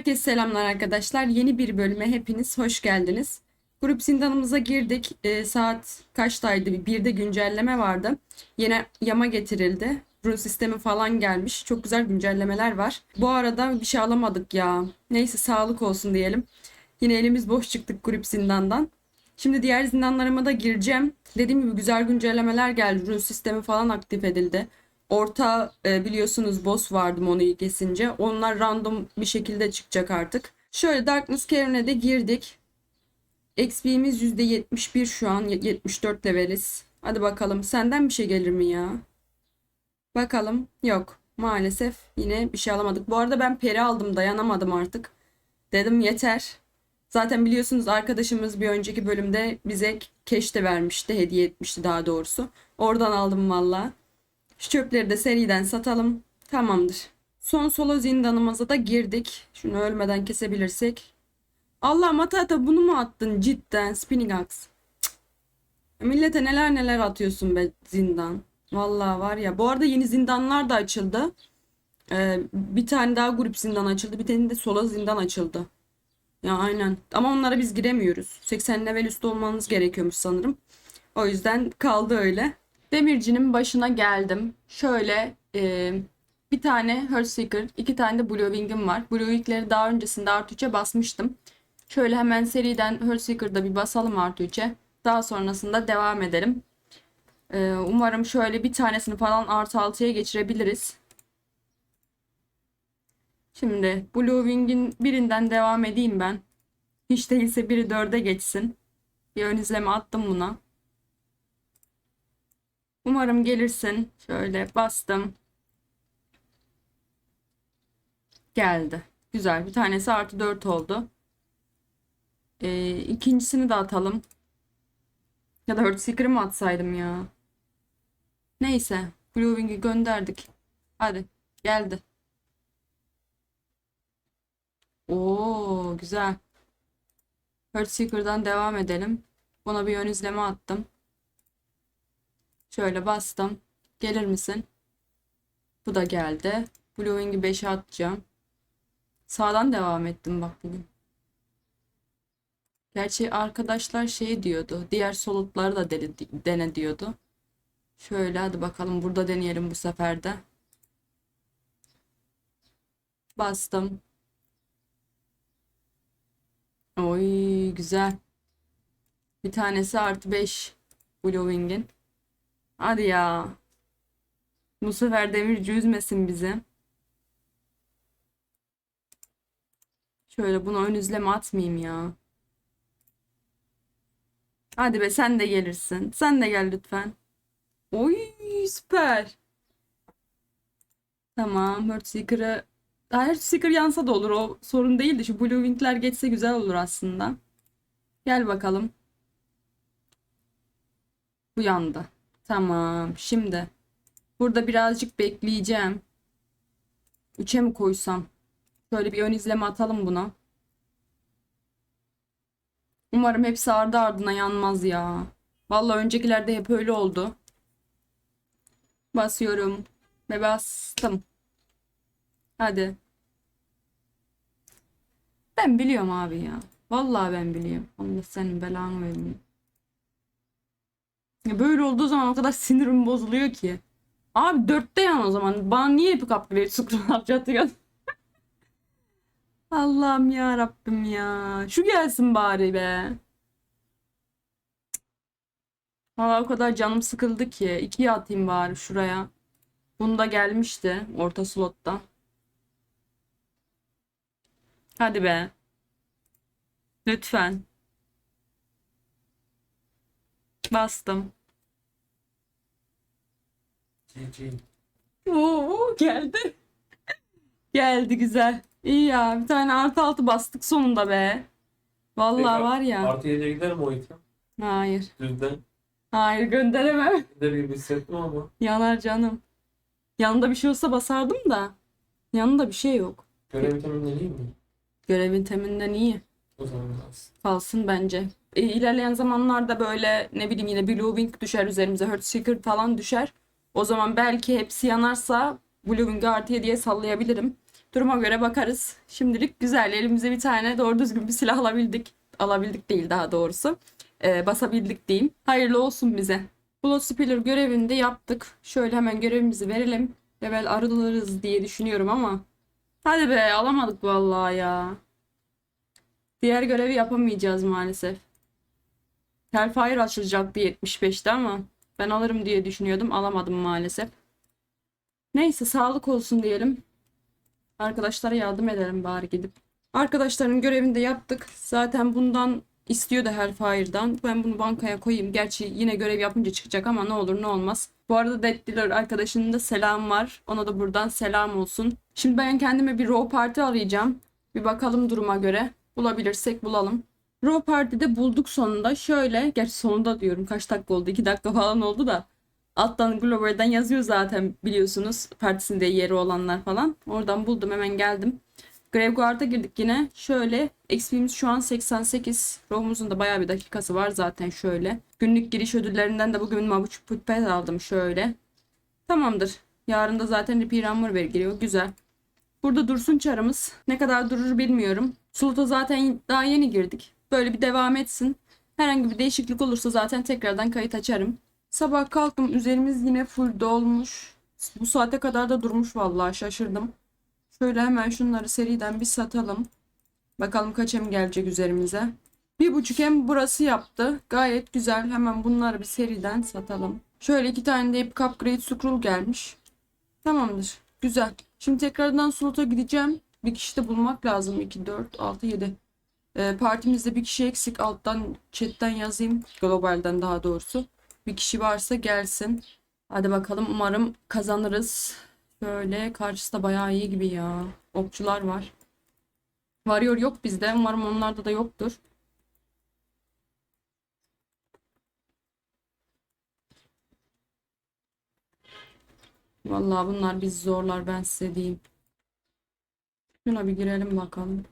Herkese selamlar arkadaşlar. Yeni bir bölüme hepiniz hoş geldiniz. Grup zindanımıza girdik. Ee, saat kaçtaydı? Bir de güncelleme vardı. Yine yama getirildi. Rune sistemi falan gelmiş. Çok güzel güncellemeler var. Bu arada bir şey alamadık ya. Neyse sağlık olsun diyelim. Yine elimiz boş çıktık grup zindandan. Şimdi diğer zindanlarıma da gireceğim. Dediğim gibi güzel güncellemeler geldi. Rune sistemi falan aktif edildi. Orta e, biliyorsunuz boss vardı Mono'yu kesince. Onlar random bir şekilde çıkacak artık. Şöyle Darkness Caver'ine de girdik. XP'miz %71 şu an. 74 leveliz. Hadi bakalım. Senden bir şey gelir mi ya? Bakalım. Yok. Maalesef yine bir şey alamadık. Bu arada ben peri aldım. Dayanamadım artık. Dedim yeter. Zaten biliyorsunuz arkadaşımız bir önceki bölümde bize keş de vermişti. Hediye etmişti daha doğrusu. Oradan aldım valla. Şu çöpleri de seriden satalım. Tamamdır. Son solo zindanımıza da girdik. Şunu ölmeden kesebilirsek. Allah Matata bunu mu attın cidden Spinning Axe? Millete neler neler atıyorsun be zindan. Vallahi var ya. Bu arada yeni zindanlar da açıldı. Ee, bir tane daha grup zindan açıldı. Bir tane de solo zindan açıldı. Ya aynen. Ama onlara biz giremiyoruz. 80 level üstü olmanız gerekiyormuş sanırım. O yüzden kaldı öyle. Demircinin başına geldim. Şöyle e, bir tane Hearthseeker, iki tane de Blue Wing'im var. Blue Wing'leri daha öncesinde artı 3'e basmıştım. Şöyle hemen seriden Hearthseeker'da bir basalım artı 3'e. Daha sonrasında devam edelim. E, umarım şöyle bir tanesini falan artı 6'ya geçirebiliriz. Şimdi Blue Wing'in birinden devam edeyim ben. Hiç değilse biri 4'e geçsin. Bir ön izleme attım buna. Umarım gelirsin. Şöyle bastım. Geldi. Güzel. Bir tanesi artı 4 oldu. Ee, ikincisini de atalım. Ya da Earthseeker'ı mı atsaydım ya? Neyse. Blue Wing'i gönderdik. Hadi. Geldi. Oo, güzel. Earthseeker'dan devam edelim. Buna bir ön izleme attım. Şöyle bastım. Gelir misin? Bu da geldi. Blue Wing'i 5'e atacağım. Sağdan devam ettim bak bugün. Gerçi arkadaşlar şey diyordu. Diğer solutları da dene, dene diyordu. Şöyle hadi bakalım burada deneyelim bu sefer de. Bastım. Oy güzel. Bir tanesi artı 5 Blue Wing'in. Hadi ya. Bu sefer demirci üzmesin bizi. Şöyle bunu ön izleme atmayayım ya. Hadi be sen de gelirsin. Sen de gel lütfen. Oy süper. Tamam Hearthseeker'ı Daha Hearthseeker yansa da olur o sorun değildi. Şu Blue Wing'ler geçse güzel olur aslında. Gel bakalım. Bu yanda. Tamam. Şimdi burada birazcık bekleyeceğim. 3'e mi koysam? Şöyle bir ön izleme atalım buna. Umarım hepsi ardı ardına yanmaz ya. Vallahi öncekilerde hep öyle oldu. Basıyorum ve bastım. Hadi. Ben biliyorum abi ya. Vallahi ben biliyorum. Allah senin belanı vermiyor. Böyle olduğu zaman o kadar sinirim bozuluyor ki. Abi dörtte yan o zaman. Bana niye hep upgrade scroll atıyorsun? Allah'ım ya Rabbim ya. Şu gelsin bari be. Valla o kadar canım sıkıldı ki. İkiye atayım bari şuraya. Bunda gelmişti orta slotta. Hadi be. Lütfen. Bastım. Oo geldi. Geldi güzel. İyi ya bir tane artı altı bastık sonunda be. Vallahi var ya. Artı 7'ye gider mi o item? Hayır. Düzden. Hayır gönderemem. Gider gibi hissettim ama. Yanar canım. Yanında bir şey olsa basardım da. Yanında bir şey yok. Görev itemini değil mi? Görevin teminden iyi. O zaman lazım. Kalsın bence. E, ilerleyen zamanlarda böyle ne bileyim yine Blue Wing düşer üzerimize. Hearthseeker falan düşer. O zaman belki hepsi yanarsa Blue Wing'i artı 7'ye sallayabilirim. Duruma göre bakarız. Şimdilik güzel. Elimize bir tane doğru düzgün bir silah alabildik. Alabildik değil daha doğrusu. Ee, basabildik diyeyim. Hayırlı olsun bize. Blood Spiller görevini de yaptık. Şöyle hemen görevimizi verelim. Level arılırız diye düşünüyorum ama. Hadi be alamadık vallahi ya. Diğer görevi yapamayacağız maalesef. Hellfire açılacaktı 75'te ama ben alırım diye düşünüyordum. Alamadım maalesef. Neyse sağlık olsun diyelim. Arkadaşlara yardım edelim bari gidip. Arkadaşların görevini de yaptık. Zaten bundan istiyordu Hellfire'dan. Ben bunu bankaya koyayım. Gerçi yine görev yapınca çıkacak ama ne olur ne olmaz. Bu arada Dead Dealer arkadaşının da selam var. Ona da buradan selam olsun. Şimdi ben kendime bir Raw Party arayacağım. Bir bakalım duruma göre. Bulabilirsek bulalım. Raw Party'de bulduk sonunda. Şöyle, gerçi sonunda diyorum kaç dakika oldu? 2 dakika falan oldu da. Alttan Glover'dan yazıyor zaten biliyorsunuz. Partisinde yeri olanlar falan. Oradan buldum hemen geldim. Graveguard'a girdik yine. Şöyle XP'miz şu an 88. Roh'umuzun da bayağı bir dakikası var zaten şöyle. Günlük giriş ödüllerinden de bugün Mabuç Putpet aldım şöyle. Tamamdır. Yarın da zaten Repeat Armor geliyor. Güzel. Burada dursun çarımız. Ne kadar durur bilmiyorum. Slot'a zaten daha yeni girdik. Böyle bir devam etsin. Herhangi bir değişiklik olursa zaten tekrardan kayıt açarım. Sabah kalktım üzerimiz yine full dolmuş. Bu saate kadar da durmuş vallahi şaşırdım. Şöyle hemen şunları seriden bir satalım. Bakalım kaç em gelecek üzerimize. Bir buçuk em burası yaptı. Gayet güzel. Hemen bunları bir seriden satalım. Şöyle iki tane de Epic Upgrade Scroll gelmiş. Tamamdır. Güzel. Şimdi tekrardan slota gideceğim. Bir kişi de bulmak lazım. 2, 4, 6, 7. Ee, partimizde bir kişi eksik. Alttan chatten yazayım. Globalden daha doğrusu. Bir kişi varsa gelsin. Hadi bakalım. Umarım kazanırız. Şöyle karşısı da bayağı iyi gibi ya. Okçular var. Varıyor yok bizde. Umarım onlarda da yoktur. Vallahi bunlar bizi zorlar ben size diyeyim. Şuna bir girelim bakalım.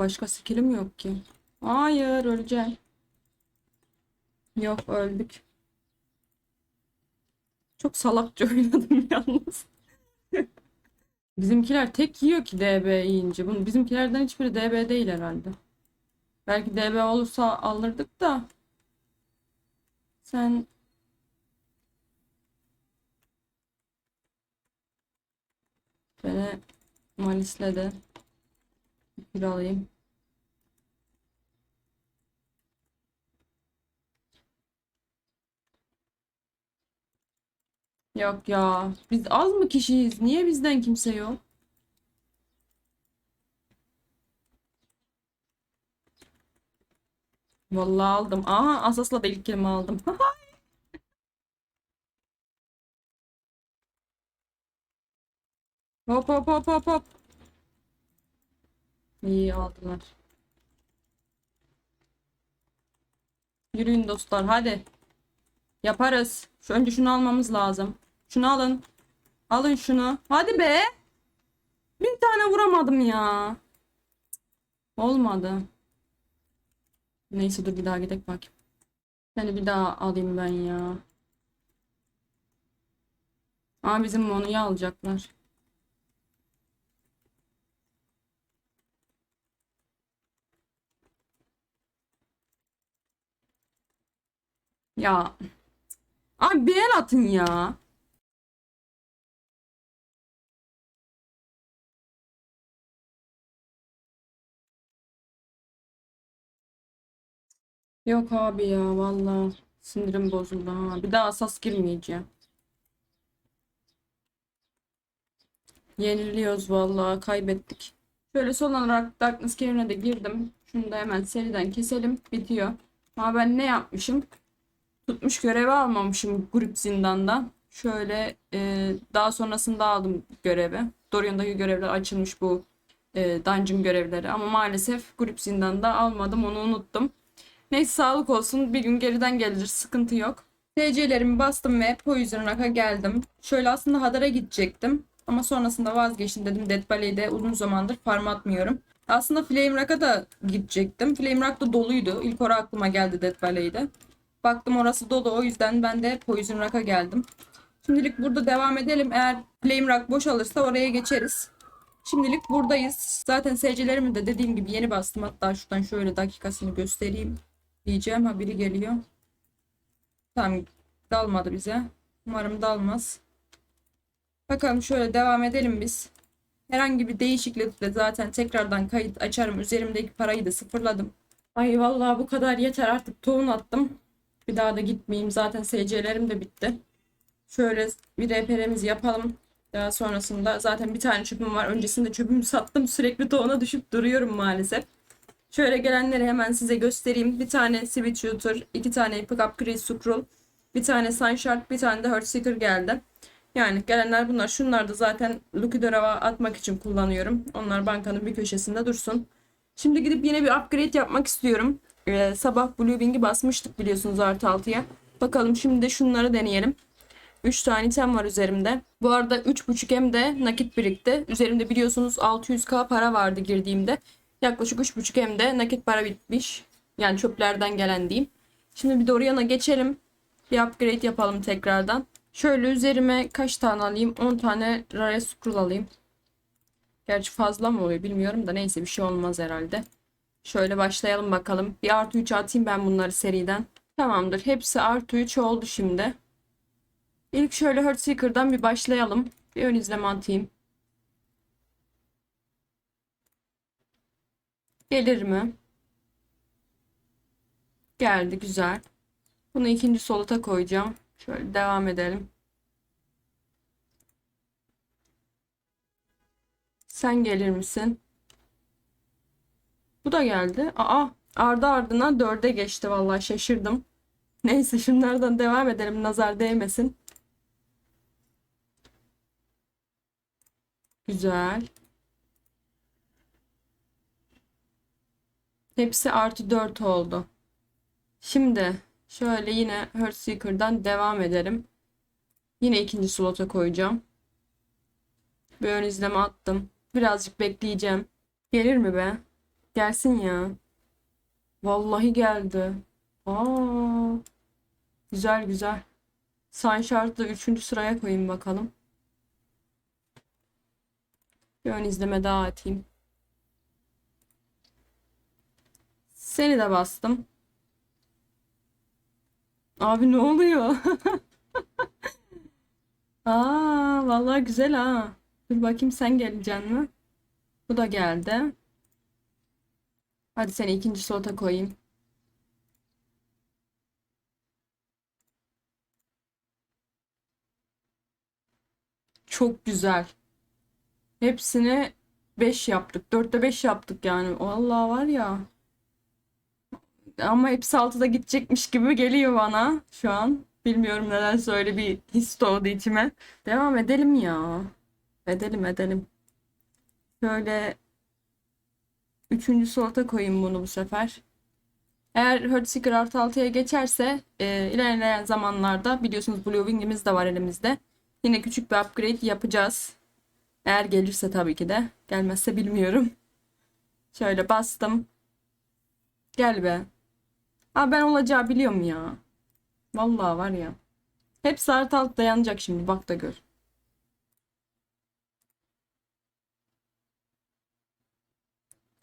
Başka skillim yok ki. Hayır öleceğim. Yok öldük. Çok salakça oynadım yalnız. Bizimkiler tek yiyor ki DB yiyince. Bunun bizimkilerden hiçbiri DB değil herhalde. Belki DB olursa alırdık da. Sen Beni Malis'le de bir alayım. Yok ya. Biz az mı kişiyiz? Niye bizden kimse yok? Vallahi aldım. Aha Asas'la da ilk kelime aldım. Hop hop hop hop hop. İyi aldılar. Yürüyün dostlar hadi. Yaparız. Şu önce şunu almamız lazım. Şunu alın. Alın şunu. Hadi be. Bir tane vuramadım ya. Olmadı. Neyse dur bir daha gidelim bakayım. Seni bir daha alayım ben ya. Aa bizim Monu'yu alacaklar. Ya. Abi bir el atın ya. Yok abi ya vallahi sinirim bozuldu ha. Bir daha asas girmeyeceğim. Yeniliyoruz vallahi kaybettik. Şöyle son olarak Darkness Cave'ine de girdim. Şunu da hemen seriden keselim. Bitiyor. Ama ben ne yapmışım? Tutmuş görevi almamışım grup zindandan. Şöyle e, daha sonrasında aldım görevi. Dorion'daki görevler açılmış bu e, dungeon görevleri. Ama maalesef grup zindanda almadım onu unuttum. Neyse sağlık olsun. Bir gün geriden gelir. Sıkıntı yok. TC'lerimi bastım ve Poison Rock'a geldim. Şöyle aslında Hadar'a gidecektim. Ama sonrasında vazgeçtim dedim. Dead Valley'de uzun zamandır farm atmıyorum. Aslında Flame Rock'a da gidecektim. Flame Rock da doluydu. İlk olarak aklıma geldi Dead Valley'de. Baktım orası dolu o yüzden ben de Poison Rock'a geldim. Şimdilik burada devam edelim. Eğer Flame Rock boşalırsa oraya geçeriz. Şimdilik buradayız. Zaten SC'lerimi de dediğim gibi yeni bastım. Hatta şuradan şöyle dakikasını göstereyim diyeceğim. Ha biri geliyor. Tamam dalmadı bize. Umarım dalmaz. Bakalım şöyle devam edelim biz. Herhangi bir değişiklikle zaten tekrardan kayıt açarım. Üzerimdeki parayı da sıfırladım. Ay vallahi bu kadar yeter artık tohum attım. Bir daha da gitmeyeyim. Zaten SC'lerim de bitti. Şöyle bir RPR'mizi yapalım. Daha sonrasında zaten bir tane çöpüm var. Öncesinde çöpümü sattım. Sürekli tohuma düşüp duruyorum maalesef. Şöyle gelenleri hemen size göstereyim. Bir tane Switch Shooter, iki tane Pick Up Grid Scroll, bir tane Sunshark, bir tane de Heartseeker geldi. Yani gelenler bunlar. Şunlar da zaten Lucky Draw'a atmak için kullanıyorum. Onlar bankanın bir köşesinde dursun. Şimdi gidip yine bir upgrade yapmak istiyorum. Ee, sabah Blue Wing'i basmıştık biliyorsunuz artı 6'ya. Bakalım şimdi de şunları deneyelim. 3 tane item var üzerimde. Bu arada 3.5M de nakit birikti. Üzerimde biliyorsunuz 600k para vardı girdiğimde. Yaklaşık 3.5M de nakit para bitmiş. Yani çöplerden gelen diyeyim. Şimdi bir de oraya geçelim. Bir upgrade yapalım tekrardan. Şöyle üzerime kaç tane alayım? 10 tane Rare Scroll alayım. Gerçi fazla mı oluyor bilmiyorum da neyse bir şey olmaz herhalde. Şöyle başlayalım bakalım. Bir artı 3 atayım ben bunları seriden. Tamamdır. Hepsi artı 3 oldu şimdi. İlk şöyle Heartseeker'dan bir başlayalım. Bir ön izleme atayım. Gelir mi? Geldi güzel. Bunu ikinci solata koyacağım. Şöyle devam edelim. Sen gelir misin? Bu da geldi. Aa, ardı ardına dörde geçti vallahi şaşırdım. Neyse şunlardan devam edelim nazar değmesin. Güzel. Hepsi artı 4 oldu. Şimdi şöyle yine Heartseeker'dan devam edelim. Yine ikinci slota koyacağım. Bir ön izleme attım. Birazcık bekleyeceğim. Gelir mi be? Gelsin ya. Vallahi geldi. Aa. Güzel güzel. Sunshark'ı 3. sıraya koyayım bakalım. Bir ön izleme daha atayım. Seni de bastım. Abi ne oluyor? Aa, vallahi güzel ha. Dur bakayım sen geleceksin mi? Bu da geldi. Hadi seni ikinci slota koyayım. Çok güzel. Hepsini 5 yaptık. 4'te 5 yaptık yani. Vallahi var ya. Ama hepsi 6'da gidecekmiş gibi geliyor bana şu an. Bilmiyorum nedense öyle bir his doğdu içime. Devam edelim ya. Edelim edelim. Şöyle üçüncü slota koyayım bunu bu sefer. Eğer Heartseeker artı 6'ya geçerse e, ilerleyen zamanlarda biliyorsunuz Blue Wing'imiz de var elimizde. Yine küçük bir upgrade yapacağız. Eğer gelirse tabii ki de. Gelmezse bilmiyorum. Şöyle bastım. Gel be. Aa ben olacağı biliyorum ya. Vallahi var ya. Hepsi artı alt dayanacak şimdi bak da gör.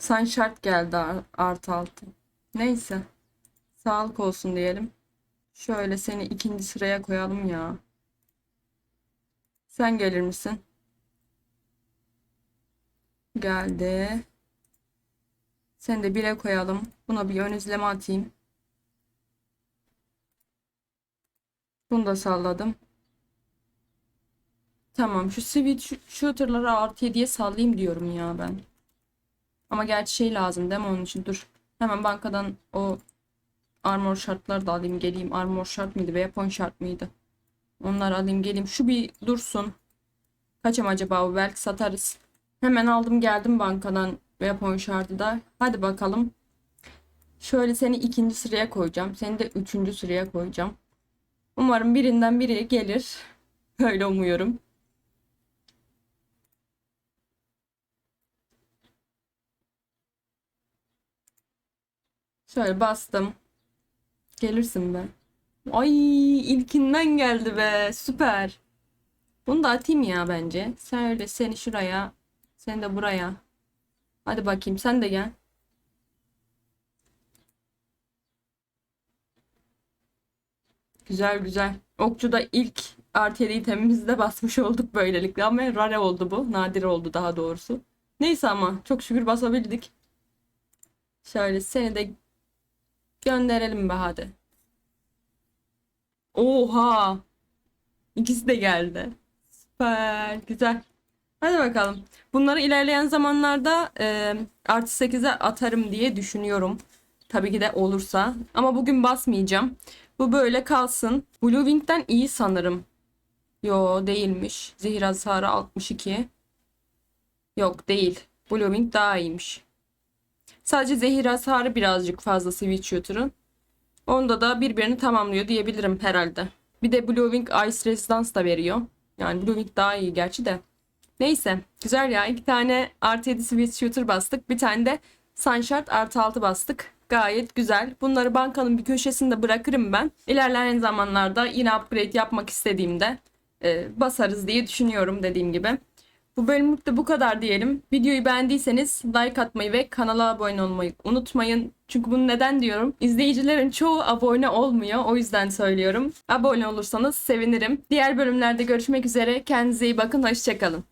Sunshart geldi ar- artı altı. Neyse. Sağlık olsun diyelim. Şöyle seni ikinci sıraya koyalım ya. Sen gelir misin? Geldi. Seni de bire koyalım. Buna bir ön izleme atayım. Bunu da salladım. Tamam şu switch shooter'ları artı 7'ye sallayayım diyorum ya ben. Ama gerçi şey lazım değil mi onun için? Dur. Hemen bankadan o armor şartları da alayım geleyim. Armor şart mıydı? Weapon şart mıydı? Onları alayım geleyim. Şu bir dursun. Kaçım acaba bu? Belki satarız. Hemen aldım geldim bankadan Weapon şartı da. Hadi bakalım. Şöyle seni ikinci sıraya koyacağım. Seni de üçüncü sıraya koyacağım. Umarım birinden biri gelir. Öyle umuyorum. Şöyle bastım. Gelirsin be. Ay ilkinden geldi be. Süper. Bunu da atayım ya bence. Sen öyle seni şuraya. Seni de buraya. Hadi bakayım sen de gel. Güzel güzel. Okçu'da ilk arteri itemimizi basmış olduk böylelikle ama rare oldu bu. Nadir oldu daha doğrusu. Neyse ama çok şükür basabildik. Şöyle seni de gönderelim be hadi. Oha! İkisi de geldi. Süper. Güzel. Hadi bakalım. Bunları ilerleyen zamanlarda e, artı 8'e atarım diye düşünüyorum. Tabii ki de olursa. Ama bugün basmayacağım. Bu böyle kalsın. Blue Wing'den iyi sanırım. Yo değilmiş. Zehir hasarı 62. Yok değil. Blue Wing daha iyiymiş. Sadece zehir hasarı birazcık fazla Switch Shooter'ın. Onda da birbirini tamamlıyor diyebilirim herhalde. Bir de Blue Wing Ice Resistance da veriyor. Yani Blue Wing daha iyi gerçi de. Neyse. Güzel ya. İki tane artı 7 Switch Shooter bastık. Bir tane de Sunshard artı 6 bastık. Gayet güzel. Bunları bankanın bir köşesinde bırakırım ben. İlerleyen zamanlarda yine upgrade yapmak istediğimde e, basarız diye düşünüyorum dediğim gibi. Bu bölümlük bu kadar diyelim. Videoyu beğendiyseniz like atmayı ve kanala abone olmayı unutmayın. Çünkü bunu neden diyorum? İzleyicilerin çoğu abone olmuyor. O yüzden söylüyorum. Abone olursanız sevinirim. Diğer bölümlerde görüşmek üzere. Kendinize iyi bakın. Hoşçakalın.